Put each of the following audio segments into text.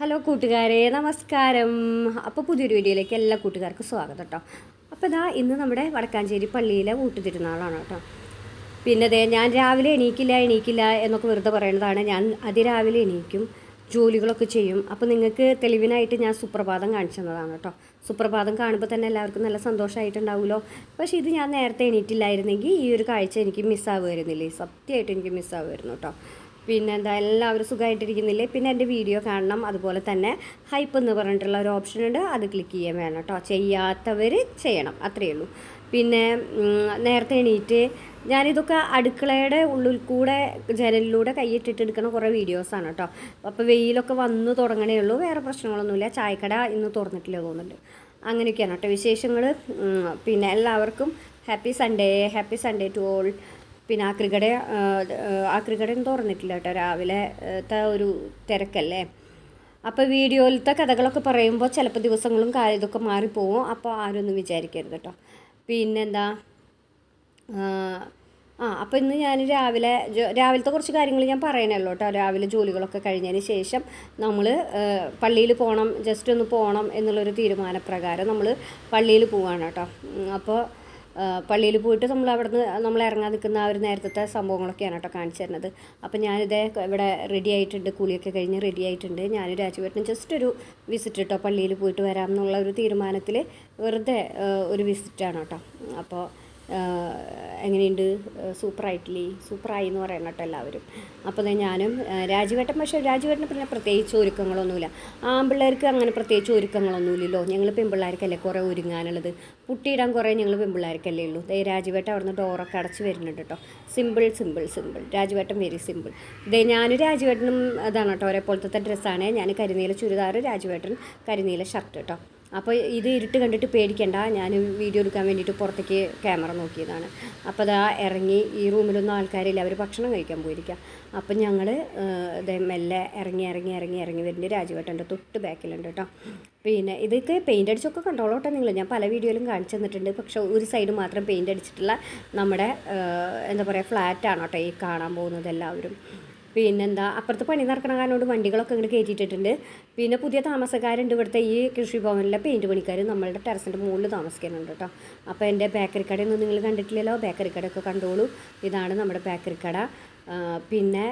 Hello കൂട്ടുകാരെ നമസ്കാരം. അപ്പോൾ പുതിയൊരു വീഡിയോയിലേക്ക് എല്ലാ കൂട്ടുകാർക്കും സ്വാഗതം കേട്ടോ. അപ്പോൾ ഇതാ ഇന്ന് നമ്മുടെ വടക്കാഞ്ചേരി പള്ളിയിലെ ഊട്ടുതിരുന്നാളാണ് കേട്ടോ. പിന്നെ അതെ ഞാൻ രാവിലെ എണീക്കില്ല എണീക്കില്ല എന്നൊക്കെ വെറുതെ പറയുന്നതാണ്. ഞാൻ അതിരാവിലെ എണീക്കും ജോലികളൊക്കെ ചെയ്യും. അപ്പോൾ നിങ്ങൾക്ക് തെളിവിനായിട്ട് ഞാൻ സുപ്രഭാതം കാണിച്ചു തന്നതാണ് കേട്ടോ. സുപ്രഭാതം കാണുമ്പോൾ തന്നെ എല്ലാവർക്കും നല്ല സന്തോഷമായിട്ടുണ്ടാവുമല്ലോ പക്ഷേ ഇത് ഞാൻ നേരത്തെ എണീറ്റില്ലായിരുന്നെങ്കിൽ ഈ ഒരു കാഴ്ച എനിക്ക് മിസ്സാവുമായിരുന്നില്ലേ സത്യമായിട്ട് എനിക്ക് മിസ്സാവുമായിരുന്നു കേട്ടോ. പിന്നെ എന്താ എല്ലാവരും സുഖമായിട്ടിരിക്കുന്നില്ലേ പിന്നെ എന്റെ വീഡിയോ കാണണം. അതുപോലെ തന്നെ ഹൈപ്പ് എന്ന് പറഞ്ഞിട്ടുള്ള ഒരു ഓപ്ഷൻ ഉണ്ട്. അത് ക്ലിക്ക് ചെയ്യാൻ വേണം കേട്ടോ ചെയ്യാത്തവർ ചെയ്യണം. അത്രയേ ഉള്ളൂ. പിന്നെ നേരത്തെ എണീറ്റ് ഞാനിതൊക്കെ അടുക്കളയുടെ ഉള്ളിൽ കൂടെ ജനലിലൂടെ കൈയിട്ടിട്ട് എടുക്കുന്ന കുറേ വീഡിയോസാണ് കേട്ടോ അപ്പോൾ വെയിലൊക്കെ വന്നു തുടങ്ങണേ ഉള്ളൂ. വേറെ പ്രശ്നങ്ങളൊന്നുമില്ല. ചായക്കട ഇന്ന് തുറന്നിട്ടില്ല തോന്നുന്നുണ്ട്. അങ്ങനെയൊക്കെയാണ് കേട്ടോ വിശേഷങ്ങൾ പിന്നെ എല്ലാവർക്കും happy Sunday happy Sunday to all പിന്നെ ആ ക്രിക്കറ്റ് ആ ആക്രികടയും തുറന്നിട്ടില്ല കേട്ടോ. രാവിലത്തെ ഒരു തിരക്കല്ലേ. അപ്പോൾ വീഡിയോയിലത്തെ കഥകളൊക്കെ പറയുമ്പോൾ ചിലപ്പോൾ ദിവസങ്ങളും കാര്യം ഇതൊക്കെ മാറിപ്പോവും. അപ്പോൾ ആരും ഒന്നും വിചാരിക്കരുത് കേട്ടോ. പിന്നെന്താ ആ, അപ്പോൾ ഇന്ന് ഞാൻ രാവിലെ രാവിലത്തെ കുറച്ച് കാര്യങ്ങൾ ഞാൻ പറയണല്ലോ കേട്ടോ. രാവിലെ ജോലികളൊക്കെ കഴിഞ്ഞതിന് ശേഷം നമ്മൾ പള്ളിയിൽ പോകണം ജസ്റ്റ് ഒന്ന് പോകണം എന്നുള്ളൊരു തീരുമാനപ്രകാരം നമ്മൾ പള്ളിയിൽ പോവാണ് കേട്ടോ. അപ്പോൾ പള്ളിയിൽ പോയിട്ട് നമ്മൾ അവിടുന്ന് നമ്മൾ ഇറങ്ങാൻ നിൽക്കുന്ന ആ ഒരു നേരത്തെ സംഭവങ്ങളൊക്കെയാണ് കേട്ടോ കാണിച്ചു തരുന്നത്. അപ്പോൾ ഞാനിതേ ഇവിടെ റെഡി ആയിട്ടുണ്ട് കുളിയൊക്കെ കഴിഞ്ഞ് റെഡി ആയിട്ടുണ്ട്. ഞാൻ രാജുവേട്ടന് ജസ്റ്റ് ഒരു വിസിറ്റ് കേട്ടോ പള്ളിയിൽ പോയിട്ട് വരാം എന്നുള്ള ഒരു തീരുമാനത്തിൽ വെറുതെ ഒരു വിസിറ്റാണ് കേട്ടോ. അപ്പോൾ എങ്ങനെയുണ്ട്? സൂപ്പറായിട്ടില്ലേ? സൂപ്പറായി എന്ന് പറയണം കേട്ടോ എല്ലാവരും. അപ്പോൾ ഞാനും രാജുവേട്ടൻ പക്ഷേ രാജുവേട്ടന് പിന്നെ പ്രത്യേകിച്ച് ഒരുക്കങ്ങളൊന്നുമില്ല. ആൺപിള്ളേർക്ക് അങ്ങനെ പ്രത്യേകിച്ച് ഒരുക്കങ്ങളൊന്നുമില്ലല്ലോ. ഞങ്ങൾ പെൺപിള്ളേർക്കല്ലേ കുറേ ഒരുങ്ങാനുള്ളത്? പുട്ടിയിടാൻ കുറേ ഞങ്ങൾ പെൺപിള്ളേർക്കല്ലേ ഉള്ളൂ. ദേ രാജുവേട്ടൻ അവിടുന്ന് ഡോറൊക്കെ അടച്ച് വരുന്നുണ്ട് കേട്ടോ. Simple simple simple. രാജുവേട്ടൻ very simple. ദേ ഞാനും രാജുവേട്ടനും അതാണ് കേട്ടോ. ഒരേപോലത്തെ ഡ്രസ്സാണ്. ഞാൻ കരിനീല ചുരിദാർ രാജുവേട്ടൻ കരിനീല ഷർട്ട് കേട്ടോ. അപ്പോൾ ഇത് ഇരുട്ട് കണ്ടിട്ട് പേടിക്കണ്ട. ഞാൻ വീഡിയോ എടുക്കാൻ വേണ്ടിയിട്ട് പുറത്തേക്ക് ക്യാമറ നോക്കിയതാണ്. അപ്പോൾ അതാ ഇറങ്ങി ഈ റൂമിലൊന്നും ആൾക്കാരില്ല. അവർ ഭക്ഷണം കഴിക്കാൻ പോയിരിക്കാം. അപ്പം ഞങ്ങൾ മെല്ലെ ഇറങ്ങി ഇറങ്ങി ഇറങ്ങി ഇറങ്ങി വരുന്നുണ്ട് രാജുവേട്ടന്റെ തൊട്ട് ബാക്കിലുണ്ട് കേട്ടോ. പിന്നെ ഇതൊക്കെ പെയിന്റ് അടിച്ചൊക്കെ കണ്ടോളൂ കേട്ടോ നിങ്ങൾ ഞാൻ പല വീഡിയോയിലും കാണിച്ചു തന്നിട്ടുണ്ട്. പക്ഷേ ഒരു സൈഡ് മാത്രം പെയിന്റ് അടിച്ചിട്ടുള്ള നമ്മുടെ എന്താ പറയുക ഫ്ലാറ്റാണ് കേട്ടോ ഈ കാണാൻ പോകുന്നത് എല്ലാവരും. പിന്നെന്താ അപ്പുറത്ത് പണി നടക്കണ കാരണം വണ്ടികളൊക്കെ ഇങ്ങോട്ട് കയറ്റിയിട്ടിട്ടുണ്ട്. പിന്നെ പുതിയ താമസക്കാരുണ്ട് ഇവിടുത്തെ ഈ കൃഷിഭവനിലെ പെയിന്റ് പണിക്കാർ നമ്മളുടെ ടെറസിന്റെ മുകളിൽ താമസിക്കുന്നുണ്ട് കേട്ടോ അപ്പോൾ എന്റെ ബേക്കറി കടയൊന്നും നിങ്ങൾ കണ്ടിട്ടില്ലല്ലോ? ബേക്കറി കടയൊക്കെ കണ്ടോളൂ. ഇതാണ് നമ്മുടെ ബേക്കറി കട. പിന്നെ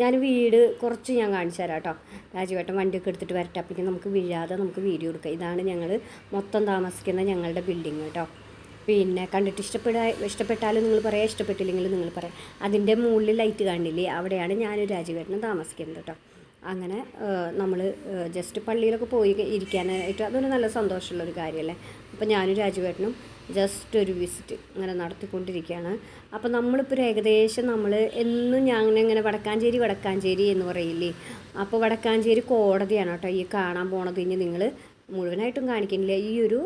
ഞാൻ വീട് കുറച്ച് ഞാൻ കാണിച്ചു തരാം കേട്ടോ രാജുവേട്ടൻ വണ്ടിയൊക്കെ എടുത്തിട്ട് വരട്ടെ. അപ്പോഴേക്കും നമുക്ക് വീഴാതെ നമുക്ക് വീഡിയോ എടുക്കാം. ഇതാണ് ഞങ്ങൾ മൊത്തം താമസിക്കുന്ന ഞങ്ങളുടെ ബിൽഡിങ് കേട്ടോ പിന്നെ കണ്ടിട്ട് ഇഷ്ടപ്പെടാ ഇഷ്ടപ്പെട്ടാലും നിങ്ങൾ പറയാം ഇഷ്ടപ്പെട്ടില്ലെങ്കിലും നിങ്ങൾ പറയാം. അതിന്റെ മുകളിൽ ലൈറ്റ് കാണില്ലേ അവിടെയാണ് ഞാനും രാജീവേട്ടനും താമസിക്കുന്നത് കേട്ടോ അങ്ങനെ നമ്മൾ ജസ്റ്റ് പള്ളിയിലൊക്കെ പോയി ഇരിക്കാനായിട്ട് അതൊരു നല്ല സന്തോഷമുള്ളൊരു കാര്യമല്ലേ? അപ്പോൾ ഞാനും രാജുവേട്ടനും ജസ്റ്റ് ഒരു വിസിറ്റ് ഇങ്ങനെ നടത്തിക്കൊണ്ടിരിക്കുകയാണ്. അപ്പോൾ നമ്മളിപ്പോൾ ഏകദേശം നമ്മൾ എന്നും ഞാൻ ഇങ്ങനെ വടക്കാഞ്ചേരി വടക്കാഞ്ചേരി എന്ന് പറയില്ലേ? അപ്പോൾ വടക്കാഞ്ചേരി കോടതിയാണ് കേട്ടോ ഈ കാണാൻ പോണത്. ഇനി നിങ്ങൾ മുഴുവനായിട്ടും കാണിക്കുന്നില്ല. ഈ ഒരു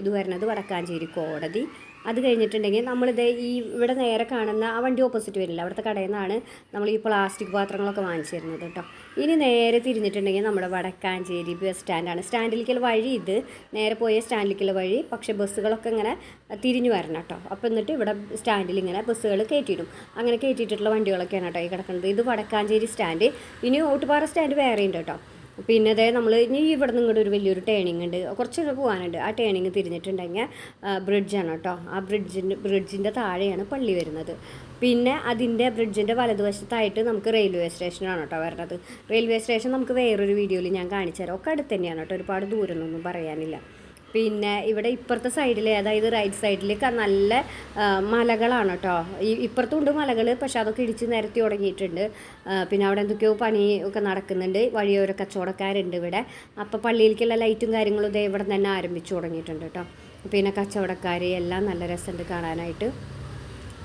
ഇത് വരുന്നത് വടക്കാഞ്ചേരി കോടതി. അത് കഴിഞ്ഞിട്ടുണ്ടെങ്കിൽ നമ്മളിത് ഈ ഇവിടെ നേരെ കാണുന്ന ആ വണ്ടി ഓപ്പോസിറ്റ് വരില്ല അവിടുത്തെ കടയിൽ നിന്നാണ് നമ്മൾ ഈ പ്ലാസ്റ്റിക് പാത്രങ്ങളൊക്കെ വാങ്ങിച്ചു തരുന്നത് കേട്ടോ. ഇനി നേരെ തിരിഞ്ഞിട്ടുണ്ടെങ്കിൽ നമ്മുടെ വടക്കാഞ്ചേരി ബസ് സ്റ്റാൻഡാണ് സ്റ്റാൻഡിലേക്കുള്ള വഴി ഇത്. നേരെ പോയ സ്റ്റാൻഡിലേക്കുള്ള വഴി. പക്ഷേ ബസ്സുകളൊക്കെ ഇങ്ങനെ തിരിഞ്ഞു വരണം കേട്ടോ. അപ്പോൾ എന്നിട്ട് ഇവിടെ സ്റ്റാൻഡിൽ ഇങ്ങനെ ബസ്സുകൾ കയറ്റിയിടും. അങ്ങനെ കയറ്റിയിട്ടുള്ള വണ്ടികളൊക്കെയാണ് കേട്ടോ ഈ കിടക്കുന്നത്. ഇത് വടക്കാഞ്ചേരി സ്റ്റാൻഡ് ഇനി ഓട്ടുപാറ സ്റ്റാൻഡ് വേറെ ഉണ്ട് കേട്ടോ. പിന്നെ അതേ നമ്മൾ ഇനി ഇവിടെ നിന്ന് ഒരു വലിയൊരു ടേണിംഗ് ഉണ്ട്. കുറച്ചൊക്കെ പോകാനുണ്ട് ആ ടേണിംഗ് തിരിഞ്ഞിട്ടുണ്ടെങ്കിൽ ബ്രിഡ്ജാണ് കേട്ടോ ആ ബ്രിഡ്ജിന്റെ ബ്രിഡ്ജിന്റെ താഴെയാണ് പള്ളി വരുന്നത്. പിന്നെ അതിന്റെ ബ്രിഡ്ജിന്റെ വലതുവശത്തായിട്ട് നമുക്ക് റെയിൽവേ സ്റ്റേഷനാണ് കേട്ടോ വരുന്നത് റെയിൽവേ സ്റ്റേഷൻ നമുക്ക് വേറൊരു വീഡിയോയിൽ ഞാൻ കാണിച്ചു തരാം ഒക്കെ അടുത്ത് തന്നെയാണ് കേട്ടോ ഒരുപാട് ദൂരമൊന്നും പറയാനില്ല. പിന്നെ ഇവിടെ ഇപ്പുറത്തെ സൈഡിൽ അതായത് റൈറ്റ് സൈഡിൽ നല്ല മലകളാണ് കേട്ടോ ഈ ഇപ്പുറത്തും ഉണ്ട് മലകൾ പക്ഷെ അതൊക്കെ ഇടിച്ച് നിരത്തി തുടങ്ങിയിട്ടുണ്ട് പിന്നെ അവിടെ എന്തൊക്കെയോ പണി ഒക്കെ നടക്കുന്നുണ്ട്. വഴിയോര കച്ചവടക്കാരുണ്ട് ഇവിടെ. അപ്പോൾ പള്ളിയിലേക്കുള്ള ലൈറ്റും കാര്യങ്ങളും ഇതേ ഇവിടെ തന്നെ ആരംഭിച്ചു തുടങ്ങിയിട്ടുണ്ട് കേട്ടോ പിന്നെ കച്ചവടക്കാർ എല്ലാം നല്ല രസമുണ്ട് കാണാനായിട്ട്.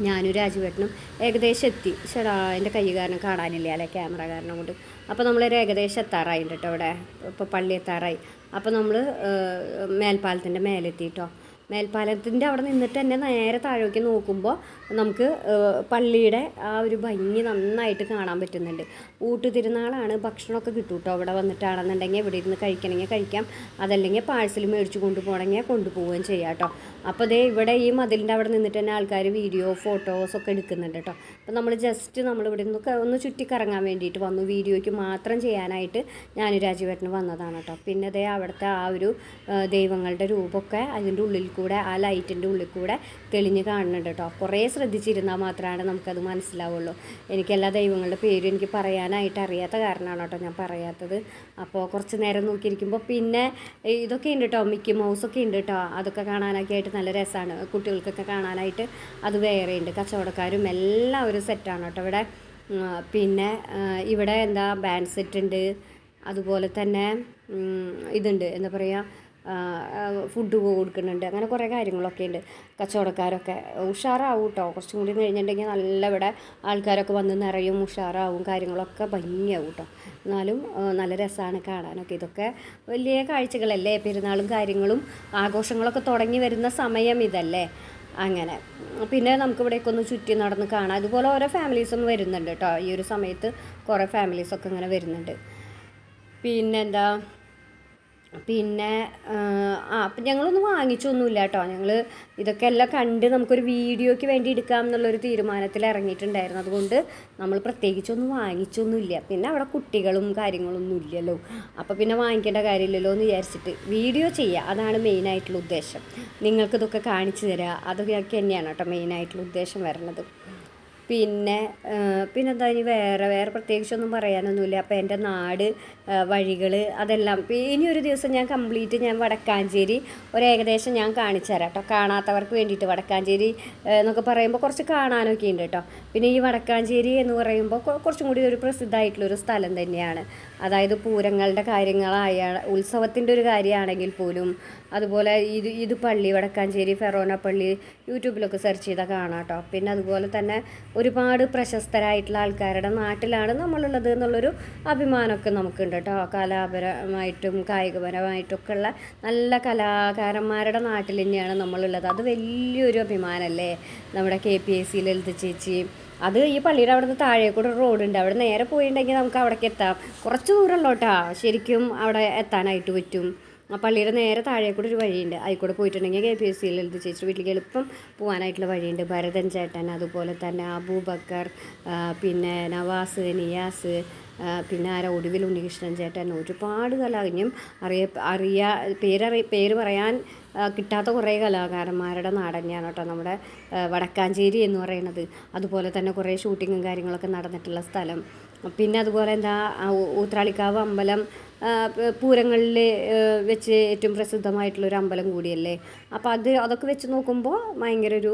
ഞാനും രാജുവേട്ടനും ഏകദേശം എത്തി. ചേടാ എന്റെ കൈ കാരണം കാണാനില്ല അല്ലെ ക്യാമറ കാരണം കൊണ്ട്. അപ്പോൾ നമ്മളൊരു ഏകദേശം എത്താറായി കേട്ടോ ഇവിടെ. ഇപ്പോൾ പള്ളി എത്താറായി. അപ്പോൾ നമ്മൾ മേൽപ്പാലത്തിന്റെ മേലെത്തി കേട്ടോ. മേൽപ്പാലത്തിന്റെ അവിടെ നിന്നിട്ട് തന്നെ നേരെ താഴേക്ക് നോക്കുമ്പോൾ നമുക്ക് പള്ളിയുടെ ആ ഒരു ഭംഗി നന്നായിട്ട് കാണാൻ പറ്റുന്നുണ്ട്. ഊട്ട് തിരുനാളാണ് ഭക്ഷണമൊക്കെ കിട്ടും കേട്ടോ അവിടെ വന്നിട്ടാണെന്നുണ്ടെങ്കിൽ ഇവിടെ ഇരുന്ന് കഴിക്കണമെങ്കിൽ കഴിക്കാം. അതല്ലെങ്കിൽ പാഴ്സൽ മേടിച്ച് കൊണ്ടുപോകണമെങ്കിൽ കൊണ്ടുപോവുകയും ചെയ്യാം കേട്ടോ. അപ്പോൾ ദേ ഇവിടെ ഈ മതിലിന്റെ അവിടെ നിന്നിട്ട് തന്നെ ആൾക്കാർ വീഡിയോ ഫോട്ടോസ് ഒക്കെ എടുക്കുന്നുണ്ട് കേട്ടോ. അപ്പോൾ നമ്മൾ ജസ്റ്റ് നമ്മൾ ഇവിടെ നിന്ന് ഒന്ന് ചുറ്റിക്കറങ്ങാൻ വേണ്ടിയിട്ട് വന്നു. വീഡിയോയ്ക്ക് മാത്രം ചെയ്യാനായിട്ട് ഞാൻ രാജീവേട്ടന് വന്നതാണ് കേട്ടോ. പിന്നെ ദേ അവിടുത്തെ ആ ഒരു ദൈവങ്ങളുടെ രൂപമൊക്കെ അതിന്റെ ഉള്ളിൽ കൂടെ ആ ലൈറ്റിന്റെ ഉള്ളിൽ കൂടെ തെളിഞ്ഞ് കാണുന്നുണ്ട് കേട്ടോ കുറേ ശ്രദ്ധിച്ചിരുന്നാൽ മാത്രമാണ് നമുക്കത് മനസ്സിലാവുള്ളൂ. എനിക്ക് എല്ലാ ദൈവങ്ങളുടെ പേരും എനിക്ക് പറയാനായിട്ട് അറിയാത്ത കാരണമാണ് കേട്ടോ ഞാൻ പറയാത്തത്. അപ്പോൾ കുറച്ച് നേരം നോക്കിയിരിക്കുമ്പോൾ പിന്നെ ഇതൊക്കെ ഉണ്ട് കേട്ടോ മിക്കി മൗസൊക്കെ ഉണ്ട് കേട്ടോ അതൊക്കെ കാണാനൊക്കെ ആയിട്ട് നല്ല രസമാണ് കുട്ടികൾക്കൊക്കെ കാണാനായിട്ട് അത് വേറെ ഉണ്ട്. കച്ചവടക്കാരും എല്ലാവരും സെറ്റാണ് കേട്ടോ ഇവിടെ. പിന്നെ ഇവിടെ എന്താ ബാൻഡ് സെറ്റ് ഉണ്ട്. അതുപോലെ തന്നെ ഇതുണ്ട്. എന്താ പറയുക ഫുഡ് കൊടുക്കുന്നുണ്ട്. അങ്ങനെ കുറേ കാര്യങ്ങളൊക്കെ ഉണ്ട്. കച്ചവടക്കാരൊക്കെ ഉഷാറാവും കേട്ടോ കുറച്ചും കൂടി കഴിഞ്ഞിട്ടുണ്ടെങ്കിൽ നല്ല ഇവിടെ ആൾക്കാരൊക്കെ വന്ന് നിറയും ഉഷാറാവും കാര്യങ്ങളൊക്കെ ഭംഗിയാവും കേട്ടോ എന്നാലും നല്ല രസമാണ് കാണാനൊക്കെ. ഇതൊക്കെ വലിയ കാഴ്ചകളല്ലേ. പെരുന്നാളും കാര്യങ്ങളും ആഘോഷങ്ങളൊക്കെ തുടങ്ങി വരുന്ന സമയം ഇതല്ലേ. അങ്ങനെ. പിന്നെ നമുക്ക് ഇവിടേക്ക് ഒന്ന് ചുറ്റി നടന്ന് കാണാം. അതുപോലെ ഓരോ ഫാമിലീസും വരുന്നുണ്ട് കേട്ടോ ഈ ഒരു സമയത്ത് കുറേ ഫാമിലീസൊക്കെ ഇങ്ങനെ വരുന്നുണ്ട്. പിന്നെന്താ? പിന്നെ ആ, അപ്പം ഞങ്ങളൊന്നും വാങ്ങിച്ചൊന്നുമില്ല കേട്ടോ. ഞങ്ങൾ ഇതൊക്കെ എല്ലാം കണ്ട് നമുക്കൊരു വീഡിയോയ്ക്ക് വേണ്ടി എടുക്കാം എന്നുള്ളൊരു തീരുമാനത്തിൽ ഇറങ്ങിയിട്ടുണ്ടായിരുന്നു. അതുകൊണ്ട് നമ്മൾ പ്രത്യേകിച്ചൊന്നും വാങ്ങിച്ചൊന്നുമില്ല. പിന്നെ അവിടെ കുട്ടികളും കാര്യങ്ങളൊന്നും ഇല്ലല്ലോ. അപ്പോൾ പിന്നെ വാങ്ങിക്കേണ്ട കാര്യമില്ലല്ലോ എന്ന് വിചാരിച്ചിട്ട് വീഡിയോ ചെയ്യുക അതാണ് മെയിനായിട്ടുള്ള ഉദ്ദേശം. നിങ്ങൾക്കിതൊക്കെ കാണിച്ചു തരിക അതൊക്കെ തന്നെയാണ് കേട്ടോ മെയിനായിട്ടുള്ള ഉദ്ദേശം വരുന്നത് പിന്നെ പിന്നെന്താ ഇനി വേറെ വേറെ പ്രത്യേകിച്ചൊന്നും പറയാനൊന്നുമില്ല. അപ്പോൾ എന്റെ നാട് വഴികൾ അതെല്ലാം. ഇനി ഒരു ദിവസം ഞാൻ കംപ്ലീറ്റ് ഞാൻ വടക്കാഞ്ചേരി ഒരു ഏകദേശം ഞാൻ കാണിച്ചു തരാം കേട്ടോ കാണാത്തവർക്ക് വേണ്ടിയിട്ട് വടക്കാഞ്ചേരി എന്നൊക്കെ പറയുമ്പോൾ കുറച്ച് കാണാനൊക്കെ ഉണ്ട് കേട്ടോ പിന്നെ ഈ വടക്കാഞ്ചേരി എന്ന് പറയുമ്പോൾ കുറച്ചും കൂടി ഒരു പ്രസിദ്ധമായിട്ടുള്ളൊരു സ്ഥലം തന്നെയാണ്. അതായത് പൂരങ്ങളുടെ കാര്യങ്ങളായ ഉത്സവത്തിന്റെ ഒരു കാര്യമാണെങ്കിൽ പോലും അതുപോലെ ഇത് ഇത് പള്ളി വടക്കാഞ്ചേരി ഫെറോന പള്ളി യൂട്യൂബിലൊക്കെ സെർച്ച് ചെയ്താൽ കാണാം കേട്ടോ പിന്നെ അതുപോലെ തന്നെ ഒരുപാട് പ്രശസ്തരായിട്ടുള്ള ആൾക്കാരുടെ നാട്ടിലാണ് നമ്മളുള്ളത് എന്നുള്ളൊരു അഭിമാനമൊക്കെ നമുക്കുണ്ട് കേട്ടോ കലാപരമായിട്ടും കായികപരമായിട്ടൊക്കെ ഉള്ള നല്ല കലാകാരന്മാരുടെ നാട്ടിൽ തന്നെയാണ് നമ്മളുള്ളത്. അത് വലിയൊരു അഭിമാനമല്ലേ? നമ്മുടെ K P S C Lalitha ചേച്ചി. അത് ഈ പള്ളിയുടെ അവിടുന്ന് താഴെ കൂടെ റോഡുണ്ട്. അവിടെ നേരെ പോയിട്ടുണ്ടെങ്കിൽ നമുക്ക് അവിടേക്ക് എത്താം. കുറച്ച് ദൂരമുള്ളൂ കേട്ടോ ശരിക്കും അവിടെ എത്താനായിട്ട് പറ്റും. ആ പള്ളിയുടെ നേരെ താഴെ കൂടെ ഒരു വഴിയുണ്ട്. അതിൽ പോയിട്ടുണ്ടെങ്കിൽ കെ പി എസ് സിയിൽ എഴുതി ചേച്ചി വീട്ടിലേക്ക് എളുപ്പം പോകാനായിട്ടുള്ള വഴിയുണ്ട്. ഭരതൻ ചേട്ടൻ അതുപോലെ തന്നെ അബൂബക്കർ പിന്നെ നവാസ് നിയാസ് പിന്നെ ആരാ ഒടുവിൽ ഉണ്ണികൃഷ്ണൻ ചേട്ടൻ? ഒരുപാട് കലാകന്യം അറിയ അറിയ പേരറി പേര് പറയാൻ കിട്ടാത്ത കുറേ കലാകാരന്മാരുടെ നാട് തന്നെയാണ് കേട്ടോ നമ്മുടെ വടക്കാഞ്ചേരി എന്ന് പറയുന്നത്. അതുപോലെ തന്നെ കുറേ ഷൂട്ടിങ്ങും കാര്യങ്ങളൊക്കെ നടന്നിട്ടുള്ള സ്ഥലം. പിന്നെ അതുപോലെ എന്താ ഊത്രാളിക്കാവ് അമ്പലം പൂരങ്ങളിൽ വെച്ച് ഏറ്റവും പ്രസിദ്ധമായിട്ടുള്ളൊരു അമ്പലം കൂടിയല്ലേ? അപ്പോൾ അത് അതൊക്കെ വെച്ച് നോക്കുമ്പോൾ ഭയങ്കര ഒരു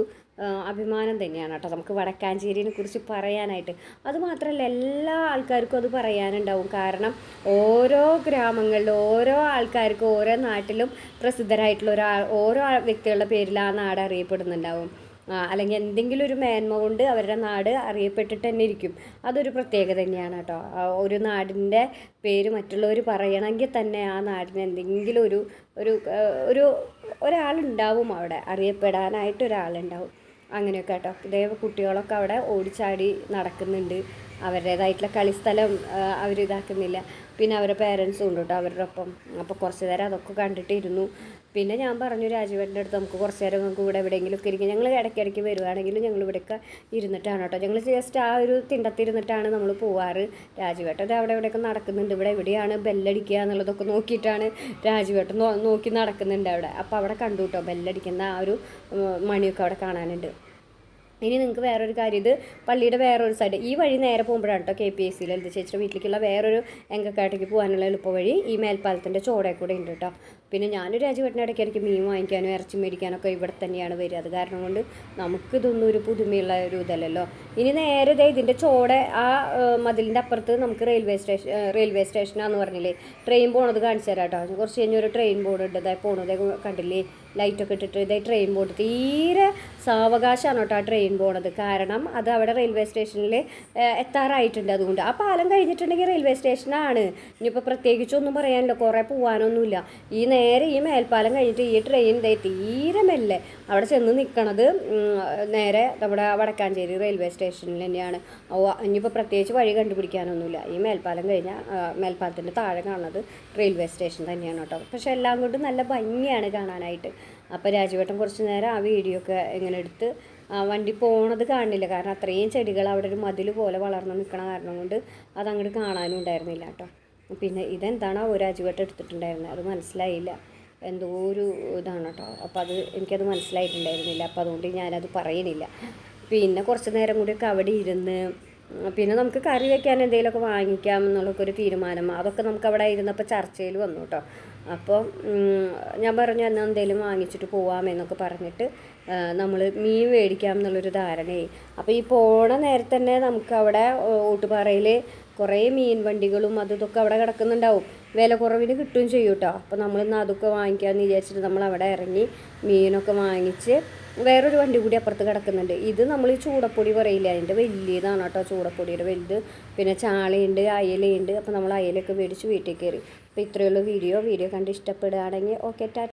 അഭിമാനം തന്നെയാണ് കേട്ടോ. നമുക്ക് വടക്കാഞ്ചേരിനെ കുറിച്ച് പറയാനായിട്ട്. അതുമാത്രമല്ല എല്ലാ ആൾക്കാർക്കും അത് പറയാനുണ്ടാവും. കാരണം ഓരോ ഗ്രാമങ്ങളിലും ഓരോ ആൾക്കാർക്കും ഓരോ നാട്ടിലും പ്രസിദ്ധരായിട്ടുള്ള ഒരാൾ ഓരോ വ്യക്തികളുടെ പേരിൽ ആ നാട് അറിയപ്പെടുന്നുണ്ടാവും. അല്ലെങ്കിൽ എന്തെങ്കിലും ഒരു മേന്മ കൊണ്ട് അവരുടെ നാട് അറിയപ്പെട്ടിട്ട് തന്നെ ഇരിക്കും. അതൊരു പ്രത്യേകത തന്നെയാണ് കേട്ടോ. ഒരു നാടിന്റെ പേര് മറ്റുള്ളവർ പറയണമെങ്കിൽ തന്നെ ആ നാടിന് എന്തെങ്കിലും ഒരു ഒരു ഒരു ഒരാളുണ്ടാവും അവിടെ. അറിയപ്പെടാനായിട്ട് ഒരാളുണ്ടാവും. അങ്ങനെയൊക്കെ കേട്ടോ. ഇതേ കുട്ടികളൊക്കെ അവിടെ ഓടിച്ചാടി നടക്കുന്നുണ്ട്. അവരുടേതായിട്ടുള്ള കളിസ്ഥലം അവർ ഇതാക്കുന്നില്ല പിന്നെ അവരുടെ പേരൻസും ഉണ്ട് കേട്ടോ അവരുടെ ഒപ്പം അപ്പോൾ കുറച്ച് നേരം അതൊക്കെ കണ്ടിട്ടിരുന്നു പിന്നെ ഞാൻ പറഞ്ഞു രാജീവന്റെ അടുത്ത് നമുക്ക് കുറച്ച് നേരം നമുക്ക് ഇവിടെ എവിടെയെങ്കിലുമൊക്കെ ഇരിക്കും. ഞങ്ങൾ ഇടയ്ക്കിടയ്ക്ക് വരുവാണെങ്കിലും ഞങ്ങൾ ഇവിടെയൊക്കെ ഇരുന്നിട്ടാണ് കേട്ടോ. ഞങ്ങൾ ജസ്റ്റ് ആ ഒരു തിണ്ടത്തിരുന്നിട്ടാണ് നമ്മൾ പോവാറ്. രാജുവേട്ടൻ അവിടെ ഇവിടെയൊക്കെ നടക്കുന്നുണ്ട്. ഇവിടെ എവിടെയാണ് ബെല്ലടിക്കുക എന്നുള്ളതൊക്കെ നോക്കിയിട്ടാണ് രാജുവേട്ടൻ നോക്കി നടക്കുന്നുണ്ട് അവിടെ. അപ്പോൾ അവിടെ കണ്ടു കേട്ടോ ബെല്ലടിക്കുന്ന ആ ഒരു മണിയൊക്കെ അവിടെ കാണാനുണ്ട്. ഇനി നിങ്ങൾക്ക് വേറൊരു കാര്യം ഇത് പള്ളിയുടെ വേറൊരു സൈഡ് ഈ വഴി നേരെ പോകുമ്പോഴാണ് കേട്ടോ കെ പി എസ് സിയിൽ ലളിത ചേച്ചിയുടെ വീട്ടിലേക്കുള്ള വേറൊരു എങ്കക്കാട്ടേക്ക് പോകാനുള്ള എളുപ്പ വഴി ഈ മേൽപ്പാലത്തിന്റെ ചോടെ കൂടെ ഉണ്ട് കേട്ടോ പിന്നെ ഞാനൊരു രാജുവേട്ടന്റെ ഇടയ്ക്കിടയ്ക്ക് മീൻ വാങ്ങിക്കാനും ഇറച്ചി മേടിക്കാനൊക്കെ ഇവിടെ തന്നെയാണ് വരിക. അത് കാരണം കൊണ്ട് നമുക്കിതൊന്നും ഒരു പുതുമയുള്ള ഒരു ഇതല്ലല്ലോ. ഇനി നേരെ ഇതേ ഇതിന്റെ ചോടെ ആ മതിലിന്റെ അപ്പുറത്ത് നമുക്ക് റെയിൽവേ സ്റ്റേഷൻ റെയിൽവേ സ്റ്റേഷനാന്ന് പറഞ്ഞില്ലേ? ട്രെയിൻ പോണത് കാണിച്ചു തരാം കേട്ടോ. കുറച്ച് കഴിഞ്ഞ് ഒരു ട്രെയിൻ ബോർഡ് ഉണ്ട്. ഇതായി പോണത് കണ്ടില്ലേ? ലൈറ്റൊക്കെ ഇട്ടിട്ട് ഇതേ ട്രെയിൻ ബോർഡ്. തീരെ സാവകാശമാണ് കേട്ടോ ആ ട്രെയിൻ പോണത്. കാരണം അത് അവിടെ റെയിൽവേ സ്റ്റേഷനിൽ എത്താറായിട്ടുണ്ട് അതുകൊണ്ട്. ആ പാലം കഴിഞ്ഞിട്ടുണ്ടെങ്കിൽ റെയിൽവേ സ്റ്റേഷനാണ്. ഇനിയിപ്പോൾ പ്രത്യേകിച്ചൊന്നും പറയാനില്ല. കുറേ പോകാനൊന്നുമില്ല ഈ ഈ മേൽപ്പാലം കഴിഞ്ഞിട്ട് ഈ ട്രെയിൻ ഇതേ തീരെ മെല്ലെ അവിടെ ചെന്ന് നിൽക്കണത് നേരെ നമ്മുടെ വടക്കാഞ്ചേരി റെയിൽവേ സ്റ്റേഷനിൽ തന്നെയാണ്. ഇനിയിപ്പോൾ പ്രത്യേകിച്ച് വഴി കണ്ടുപിടിക്കാനൊന്നുമില്ല. ഈ മേൽപ്പാലം കഴിഞ്ഞാൽ മേൽപ്പാലത്തിന്റെ താഴെ കാണുന്നത് റെയിൽവേ സ്റ്റേഷൻ തന്നെയാണ് കേട്ടോ. പക്ഷെ എല്ലാം കൊണ്ടും നല്ല ഭംഗിയാണ് കാണാനായിട്ട്. അപ്പോൾ രാജുവേട്ടൻ കുറച്ച് നേരം ആ വീഡിയോ ഒക്കെ ഇങ്ങനെ എടുത്ത് വണ്ടി പോണത് കാണില്ല. കാരണം അത്രയും ചെടികൾ അവിടെ ഒരു മതിൽ പോലെ വളർന്ന് നിൽക്കണ കാരണം കൊണ്ട് അതങ്ങോട്ട് കാണാനും ഉണ്ടായിരുന്നില്ല കേട്ടോ. പിന്നെ ഇതെന്താണോ രാജുവേട്ടൻ എടുത്തിട്ടുണ്ടായിരുന്നത്? അത് മനസ്സിലായില്ല. എന്തോ ഒരു ഇതാണ് കേട്ടോ. അപ്പോൾ അത് എനിക്കത് മനസ്സിലായിട്ടുണ്ടായിരുന്നില്ല. അപ്പോൾ അതുകൊണ്ട് ഞാനത് പറയുന്നില്ല പിന്നെ കുറച്ച് നേരം കൂടിയൊക്കെ അവിടെ ഇരുന്ന് പിന്നെ നമുക്ക് കറി വെക്കാൻ എന്തെങ്കിലുമൊക്കെ വാങ്ങിക്കാം എന്നുള്ളൊക്കെ ഒരു തീരുമാനം. അതൊക്കെ നമുക്ക് അവിടെ ഇരുന്നപ്പോൾ ചർച്ചയിൽ വന്നു കേട്ടോ. അപ്പോൾ ഞാൻ പറഞ്ഞു എന്നാൽ എന്തെങ്കിലും വാങ്ങിച്ചിട്ട് പോവാമെന്നൊക്കെ പറഞ്ഞിട്ട് നമ്മൾ മീൻ മേടിക്കാം എന്നുള്ളൊരു ധാരണയായി. അപ്പോൾ ഈ പോണ നേരത്തെ തന്നെ നമുക്ക് അവിടെ ഊട്ടുപാറയിൽ കുറേ മീൻ വണ്ടികളും അതും ഇതൊക്കെ അവിടെ കിടക്കുന്നുണ്ടാവും. വില കുറവിന് കിട്ടുകയും ചെയ്യും കേട്ടോ അപ്പോൾ നമ്മളിന്ന് അതൊക്കെ വാങ്ങിക്കാമെന്ന് വിചാരിച്ചിട്ട് നമ്മൾ അവിടെ ഇറങ്ങി മീനൊക്കെ വാങ്ങിച്ച് വേറൊരു വണ്ടി കൂടി അപ്പുറത്ത് കിടക്കുന്നുണ്ട്. ഇത് നമ്മൾ ഈ ചൂടപ്പൊടി പറയില്ല? അതിന്റെ വലിയതാണ് കേട്ടോ ചൂടപ്പൊടിയുടെ വലുത്. പിന്നെ ചാളയുണ്ട് അയലയുണ്ട്. അപ്പോൾ നമ്മൾ അയലൊക്കെ മേടിച്ച് വീട്ടിൽ കയറി. അപ്പോൾ ഇത്രയുള്ള വീഡിയോ. വീഡിയോ കണ്ട് ഇഷ്ടപ്പെടുകയാണെങ്കിൽ ഓക്കെ ടാ